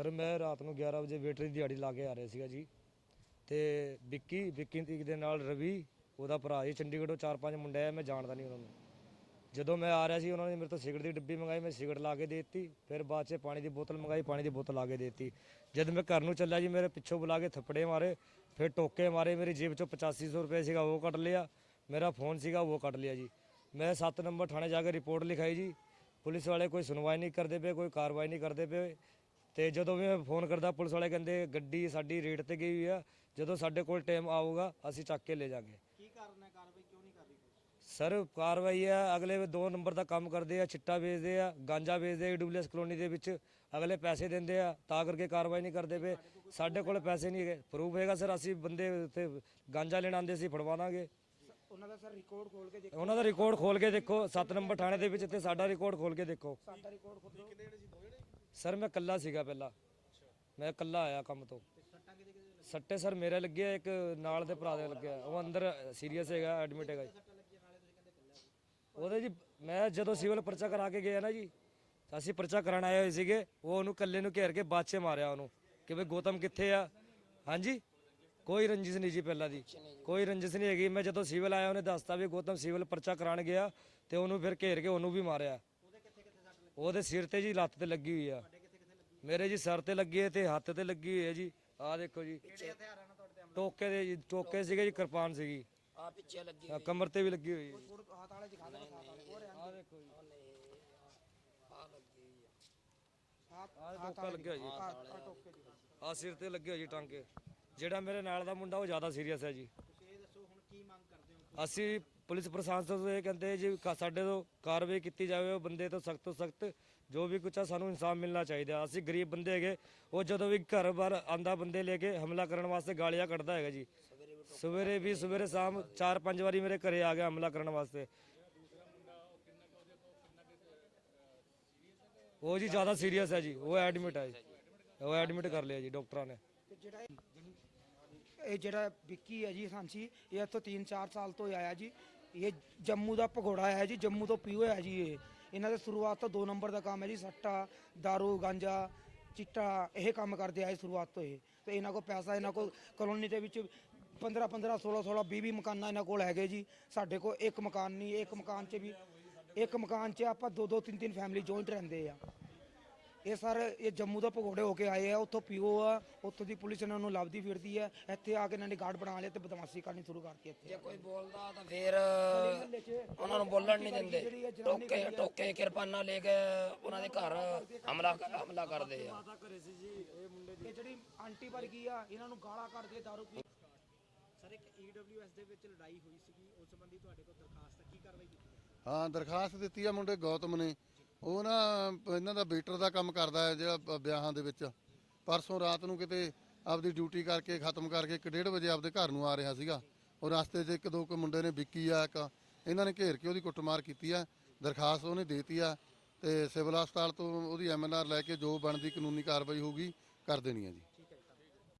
Sir, ਮੈਂ ਰਾਤ ਨੂੰ 11 ਵਜੇ ਵੇਟਰ ਦੀ ਦਿਹਾੜੀ ਲਾ ਕੇ ਆ ਰਿਹਾ ਸੀਗਾ ਜੀ। ਤੇ ਵਿੱਕੀ ਵਿੱਕੀ ਤੀਕ ਦੇ ਨਾਲ ਰਵੀ, ਉਹਦਾ ਭਰਾ ਜੀ, ਚੰਡੀਗੜ੍ਹੋਂ ਚਾਰ ਪੰਜ ਮੁੰਡੇ ਆ ਮੈਂ ਜਾਣਦਾ ਨਹੀਂ ਉਹਨਾਂ ਨੂੰ। ਜਦੋਂ ਮੈਂ ਆ ਰਿਹਾ ਸੀ, ਉਹਨਾਂ ਨੇ ਮੇਰੇ ਤੋਂ ਸਿਗਰਟ ਦੀ ਡੱਬੀ ਮੰਗਾਈ, ਮੈਂ ਸਿਗਰਟ ਲਾ ਕੇ ਦੇ ਦਿੱਤੀ। ਫਿਰ ਬਾਅਦ 'ਚ ਪਾਣੀ ਦੀ ਬੋਤਲ ਮੰਗਾਈ, ਪਾਣੀ ਦੀ ਬੋਤਲ ਲਾ ਕੇ ਦੇ ਦਿੱਤੀ। ਜਦ ਮੈਂ ਘਰ ਨੂੰ ਚੱਲਿਆ ਜੀ, ਮੇਰੇ ਪਿੱਛੋਂ ਬੁਲਾ ਕੇ ਥੱਪੜੇ ਮਾਰੇ, ਫਿਰ ਟੋਕੇ ਮਾਰੇ। ਮੇਰੀ ਜੇਬ 'ਚੋਂ 8500 ਰੁਪਏ ਸੀਗਾ, ਉਹ ਕੱਢ ਲਿਆ। ਮੇਰਾ ਫੋਨ ਸੀਗਾ, ਉਹ ਕੱਢ ਲਿਆ ਜੀ। ਮੈਂ 7 ਨੰਬਰ ਥਾਣੇ ਜਾ ਕੇ ਰਿਪੋਰਟ ਲਿਖਾਈ ਜੀ। ਪੁਲਿਸ ਵਾਲੇ ਕੋਈ ਸੁਣਵਾਈ ਨਹੀਂ ਕਰਦੇ ਪਏ, ਕੋਈ ਕਾਰਵਾਈ ਨਹੀਂ ਕਰਦੇ ਪਏ। ਤੇ ਜਦੋਂ ਵੀ ਮੈਂ ਫੋਨ ਕਰਦਾ ਪੁਲਿਸ ਵਾਲੇ ਕਹਿੰਦੇ ਗੱਡੀ ਸਾਡੀ ਰੇਟ ਤੇ ਗਈ ਹੋਈ ਆ। ਜਦੋਂ ਸਾਡੇ ਕੋਲ ਟਾਈਮ ਆਊਗਾ ਅਸੀਂ ਚੱਕ ਕੇ ਲੈ ਜਾਾਂਗੇ। ਕੀ ਕਾਰਨ ਹੈ? ਕਾਰਵਾਈ ਕਿਉਂ ਨਹੀਂ ਕਰ ਰਹੀ ਸਰ ਕਾਰਵਾਈ ਆ ਅਗਲੇ ਦੋ ਨੰਬਰ ਦਾ ਕੰਮ ਕਰਦੇ ਆ ਚਿੱਟਾ ਵੇਚਦੇ ਆ ਗਾਂਜਾ ਵੇਚਦੇ ਆ ਡਬਲਯੂਐਸ ਕਲੋਨੀ ਦੇ ਵਿੱਚ। ਅਗਲੇ ਪੈਸੇ ਦਿੰਦੇ ਆ ਤਾਂ ਕਰਕੇ ਕਾਰਵਾਈ ਨਹੀਂ ਕਰਦੇ ਪਏ। ਸਾਡੇ ਕੋਲ ਪੈਸੇ ਨਹੀਂ ਹੈਗੇ। ਪ੍ਰੂਫ ਹੈਗਾ ਸਰ ਅਸੀਂ ਬੰਦੇ ਉੱਥੇ ਗਾਂਜਾ ਲੈਣ ਆਂਦੇ ਸੀ ਫੜਵਾ ਦਾਂਗੇ। ਉਹਨਾਂ ਦਾ ਸਰ ਰਿਕਾਰਡ ਖੋਲ ਕੇ ਦੇਖੋ। ਉਹਨਾਂ ਦਾ ਰਿਕਾਰਡ ਖੋਲ ਕੇ ਦੇਖੋ। 7 ਨੰਬਰ ਥਾਣੇ ਦੇ ਵਿੱਚ ਤੇ ਸਾਡਾ ਰਿਕਾਰਡ ਖੋਲ ਕੇ ਦੇਖੋ। ਸਾਡਾ ਰਿਕਾਰਡ ਖੋਲੋ। ਜਣੇ ਸਰ, ਮੈਂ ਇਕੱਲਾ ਸੀਗਾ ਪਹਿਲਾਂ। ਮੈਂ ਇਕੱਲਾ ਆਇਆ ਕੰਮ ਤੋਂ। ਸੱਟੇ ਸਰ ਮੇਰੇ ਲੱਗਿਆ ਇੱਕ ਨਾਲ ਦੇ ਭਰਾ ਦੇ ਲੱਗਿਆ ਉਹ ਅੰਦਰ ਸੀਰੀਅਸ ਹੈਗਾ ਐਡਮਿਟ ਹੈਗਾ ਜੀ। ਉਹਦੇ ਜੀ, ਮੈਂ ਜਦੋਂ ਸਿਵਲ ਪਰਚਾ ਕਰਾ ਕੇ ਗਿਆ ਨਾ ਜੀ, ਤਾਂ ਅਸੀਂ ਪਰਚਾ ਕਰਾਣ ਆਏ ਹੋਏ ਸੀਗੇ। ਉਹ ਉਹਨੂੰ ਇਕੱਲੇ ਨੂੰ ਘੇਰ ਕੇ ਬਾਅਦ ਮਾਰਿਆ ਉਹਨੂੰ, ਕਿ ਵੀ ਗੌਤਮ ਕਿੱਥੇ ਆ? ਹਾਂਜੀ? ਕੋਈ ਰੰਜਿਸ਼ ਨਹੀਂ ਜੀ ਪਹਿਲਾਂ ਦੀ। ਕੋਈ ਰੰਜਿਸ਼ ਨਹੀਂ ਹੈਗੀ। ਮੈਂ ਜਦੋਂ ਸਿਵਲ ਆਇਆ, ਉਹਨੇ ਦੱਸਤਾ ਵੀ ਗੌਤਮ ਸਿਵਲ ਪਰਚਾ ਕਰਾਣ ਗਿਆ ਤੇ ਉਹਨੂੰ ਫਿਰ ਘੇਰ ਕੇ ਉਹਨੂੰ ਵੀ ਮਾਰਿਆ। ਉਹਦੇ ਸਿਰ ਤੇ ਜੀ ਲੱਤ ਤੇ ਲੱਗੀ ਹੋਈ ਆ ਤੁਹਾਡੇ ਕਿੱਥੇ ਕਿੱਥੇ ਲੱਗੀ ਮੇਰੇ ਜੀ ਸਰ ਤੇ ਲੱਗੀ ਹੈ ਤੇ ਹੱਥ ਤੇ ਲੱਗੀ ਹੋਈ ਹੈ ਜੀ। ਆਹ ਦੇਖੋ ਜੀ। ਕਿਹੜੇ ਹਥਿਆਰਾਂ ਨਾਲ ਤੁਹਾਡੇ ਤੇ ਹਮਲਾ ਟੋਕੇ ਦੇ ਜੀ ਟੋਕੇ ਸੀਗੇ ਜੀ ਕਿਰਪਾਨ ਸੀਗੀ। ਆ ਪਿੱਛੇ ਲੱਗੀ ਆਹ ਕਮਰ ਤੇ ਵੀ ਲੱਗੀ ਹੋਈ ਹੈ ਥੋੜੇ ਹੱਥ ਵਾਲੇ ਦਿਖਾ ਦਿਓ ਹੱਥ ਵਾਲੇ ਹੋਰ ਆਹ ਦੇਖੋ ਜੀ। ਆ ਲੱਗੀ ਹੋਈ ਆ ਹੱਥ ਆਹ ਟੋਕਾ ਲੱਗਿਆ ਜੀ। ਆ ਟੋਕੇ ਦੀ ਆ ਸਿਰ ਤੇ ਲੱਗੇ ਹੋਏ ਜੀ ਟਾਂਕੇ। ਜਿਹੜਾ ਮੇਰੇ ਨਾਲ ਦਾ ਮੁੰਡਾ ਉਹ ਜ਼ਿਆਦਾ ਸੀਰੀਅਸ ਹੈ ਜੀ। ਤੁਸੀਂ ਇਹ ਦੱਸੋ ਹੁਣ ਕੀ ਮੰਗ ਕਰਦੇ ਹੋ? ਅਸੀਂ ਪੁਲਿਸ ਪ੍ਰਸ਼ਾਸਨ ਤੋਂ ਇਹ ਕਹਿੰਦੇ ਜੀ ਕਾ- ਸਾਡੇ ਤੋਂ ਕਾਰਵਾਈ ਕੀਤੀ ਜਾਵੇ ਉਹ ਬੰਦੇ ਤੋਂ ਸਖਤ ਤੋਂ ਸਖਤ ਜੋ ਵੀ ਕੁਛ ਆ, ਸਾਨੂੰ ਇਨਸਾਫ ਮਿਲਣਾ ਚਾਹੀਦਾ। ਅਸੀਂ ਗਰੀਬ ਬੰਦੇ ਹੈਗੇ, ਉਹ ਜਦੋਂ ਵੀ ਘਰ ਬਾਰ ਆਂਦਾ ਬੰਦੇ ਲੈ ਕੇ ਹਮਲਾ ਕਰਨ ਵਾਸਤੇ ਗਾਲੀਆਂ ਕੱਢਦਾ ਹੈਗਾ ਜੀ। ਸਵੇਰੇ ਵੀ ਸਵੇਰੇ ਸ਼ਾਮ ਚਾਰ ਪੰਜ ਵਾਰੀ ਮੇਰੇ ਘਰੇ ਆ ਗਿਆ ਹਮਲਾ ਕਰਨ ਵਾਸਤੇ। ਉਹ ਜੀ ਜ਼ਿਆਦਾ ਸੀਰੀਅਸ ਹੈ ਜੀ, ਉਹ ਐਡਮਿਟ ਹੈ ਜੀ। ਉਹ ਐਡਮਿਟ ਕਰ ਲਿਆ ਜੀ ਡਾਕਟਰਾਂ ਨੇ। ਜਿਹੜਾ ਇਹ- ਇਹ ਜਿਹੜਾ ਵਿੱਕੀ ਹੈ ਜੀ ਸਾਂਸੀ, ਇਹ ਇੱਥੋਂ 3-4 ਸਾਲ ਤੋਂ ਹੀ ਆਇਆ ਜੀ। ਇਹ ਜੰਮੂ ਦਾ ਭਗੋੜਾ ਹੈ ਜੀ, ਜੰਮੂ ਤੋਂ ਪੀਓ ਹੈ ਜੀ ਇਹ। ਇਹਨਾਂ ਦੇ ਸ਼ੁਰੂਆਤ ਤੋਂ 2 ਨੰਬਰ ਦਾ ਕੰਮ ਹੈ ਜੀ, ਸੱਟਾ, दारू, ਗਾਂਜਾ, ਚਿੱਟਾ, ਇਹ ਕੰਮ ਕਰਦੇ ਆਏ ਸ਼ੁਰੂਆਤ ਤੋਂ ਇਹ। ਤੇ ਇਹਨਾਂ ਕੋਲ ਪੈਸਾ, ਇਹਨਾਂ ਕੋਲ ਕਲੋਨੀ ਦੇ ਵਿੱਚ 15 15 16 16 20 20 ਮਕਾਨਾਂ ਇਹਨਾਂ ਕੋਲ ਹੈਗੇ ਜੀ। ਸਾਡੇ ਕੋਲ ਇੱਕ ਮਕਾਨ ਨਹੀਂ, ਇੱਕ ਮਕਾਨ 'ਚ ਵੀ, ਇੱਕ ਮਕਾਨ 'ਚ ਆਪਾਂ ਦੋ ਦੋ, ਤਿੰਨ ਤਿੰਨ ਫੈਮਿਲੀ ਜੁਆਇੰਟ ਰਹਿੰਦੇ ਆ। ਇਹ ਸਰ, ਇਹ ਜੰਮੂ ਦਾ ਭਗੌੜੇ ਹੋ ਕੇ ਆਏ ਆ, ਉੱਥੋਂ ਪੀਓ ਆ, ਉੱਥੋਂ ਦੀ ਪੁਲਿਸ ਇਹਨਾਂ ਨੂੰ ਲੱਭਦੀ ਫਿਰਦੀ ਹੈ ਇੱਥੇ ਆ ਕੇ ਇਹਨਾਂ ਨੇ ਗਾਰਡ ਬਣਾ ਲਿਆ ਤੇ ਬਦਮਾਸ਼ੀ ਕਰਨੀ ਸ਼ੁਰੂ ਕਰਤੀ ਇੱਥੇ ਜੇ ਕੋਈ ਬੋਲਦਾ ਤਾਂ ਫੇਰ ਉਹਨਾਂ ਨੂੰ ਬੋਲਣ ਨਹੀਂ ਦਿੰਦੇ। ਟੋਕੇ ਟੋਕੇ ਕਿਰਪਾਨਾਂ ਲੈ ਕੇ ਉਹਨਾਂ ਦੇ ਘਰ ਹਮਲਾ ਹਮਲਾ ਕਰਦੇ ਆ। ਇਹ ਜਿਹੜੀ ਆਂਟੀ ਵਰਗੀ ਆ ਇਹਨਾਂ ਨੂੰ ਗਾਲਾਂ ਕੱਢਦੇ ਆ, ਦਾਰੂ ਪੀ ਸਰ ਇੱਕ ਈਡਬਲਯੂਐਸ ਦੇ ਵਿੱਚ ਲੜਾਈ ਹੋਈ ਸੀਗੀ। ਉਸ ਸੰਬੰਧੀ ਤੁਹਾਡੇ ਕੋਲ ਦਰਖਾਸਤ ਕੀ ਕਾਰਵਾਈ ਕੀਤੀ ਹਾਂ ਦਰਖਾਸਤ ਦਿੱਤੀ ਆ ਮੁੰਡੇ ਗੌਤਮ ਨੇ। ਉਹ ਨਾ ਇਹਨਾਂ ਦਾ ਵੇਟਰ ਦਾ ਕੰਮ ਕਰਦਾ ਹੈ ਜਿਹੜਾ ਵਿਆਹਾਂ ਦੇ ਵਿੱਚ। ਪਰਸੋਂ ਰਾਤ ਨੂੰ ਕਿਤੇ ਆਪਦੀ ਡਿਊਟੀ ਕਰਕੇ ਖਤਮ ਕਰਕੇ 1:30 ਵਜੇ ਆਪਦੇ ਘਰ ਨੂੰ ਆ ਰਿਹਾ ਸੀਗਾ। ਉਹ ਰਸਤੇ 'ਚ ਇੱਕ ਦੋ ਕੁ ਮੁੰਡੇ ਨੇ ਵਿੱਕੀ ਆ ਇੱਕ ਇਹਨਾਂ ਨੇ ਘੇਰ ਕੇ ਉਹਦੀ ਕੁੱਟਮਾਰ ਕੀਤੀ ਆ, ਦਰਖਾਸਤ ਉਹਨੇ ਦੇਤੀ ਆ ਤੇ ਸਿਵਲ ਹਸਪਤਾਲ ਤੋਂ ਉਹਦੀ ਐਮਐਨਆਰ ਲੈ ਕੇ ਜੋ ਬਣਦੀ ਕਾਨੂੰਨੀ ਕਾਰਵਾਈ ਹੋਊਗੀ, ਕਰ ਦੇਣੀ ਆ ਜੀ।